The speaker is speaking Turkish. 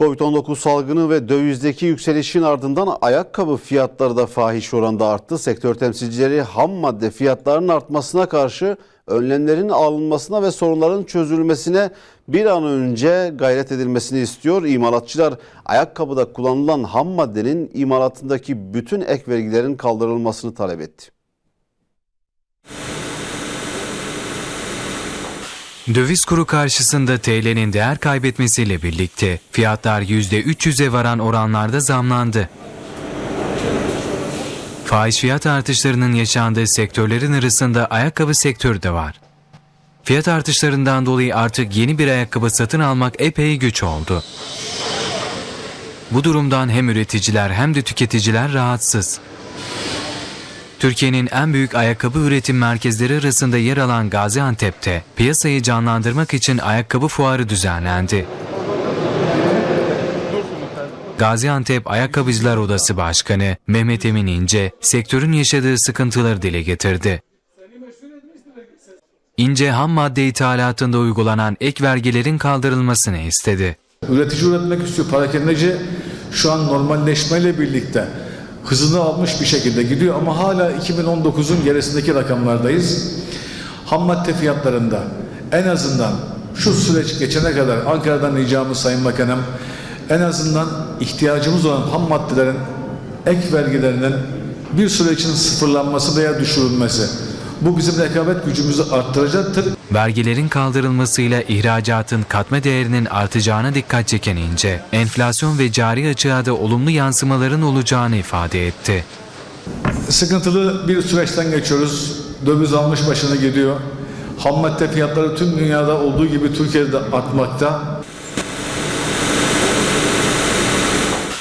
Covid-19 salgını ve dövizdeki yükselişin ardından ayakkabı fiyatları da fahiş oranda arttı. Sektör temsilcileri ham madde fiyatlarının artmasına karşı önlemlerin alınmasına ve sorunların çözülmesine bir an önce gayret edilmesini istiyor. İmalatçılar ayakkabıda kullanılan ham maddenin imalatındaki bütün ek vergilerin kaldırılmasını talep etti. Döviz kuru karşısında TL'nin değer kaybetmesiyle birlikte fiyatlar %300'e varan oranlarda zamlandı. Faiz fiyat artışlarının yaşandığı sektörlerin arasında ayakkabı sektörü de var. Fiyat artışlarından dolayı artık yeni bir ayakkabı satın almak epey güç oldu. Bu durumdan hem üreticiler hem de tüketiciler rahatsız. Türkiye'nin en büyük ayakkabı üretim merkezleri arasında yer alan Gaziantep'te piyasayı canlandırmak için ayakkabı fuarı düzenlendi. Gaziantep Ayakkabıcılar Odası Başkanı Mehmet Emin İnce sektörün yaşadığı sıkıntıları dile getirdi. İnce ham madde ithalatında uygulanan ek vergilerin kaldırılmasını istedi. Üretici üretmek istiyor. Parakendeci şu an normalleşmeyle birlikte hızını almış bir şekilde gidiyor ama hala 2019'un gerisindeki rakamlardayız. Ham madde fiyatlarında en azından şu süreç geçene kadar Ankara'dan ricamız Sayın Bakanım en azından ihtiyacımız olan ham maddelerin ek vergilerinin bir süre için sıfırlanması veya düşürülmesi. Bu bizim rekabet gücümüzü arttıracaktır. Vergilerin kaldırılmasıyla ihracatın katma değerinin artacağına dikkat çeken İnce, enflasyon ve cari açığa da olumlu yansımaların olacağını ifade etti. Sıkıntılı bir süreçten geçiyoruz. Döviz almış başına gidiyor. Ham madde fiyatları tüm dünyada olduğu gibi Türkiye'de de artmakta.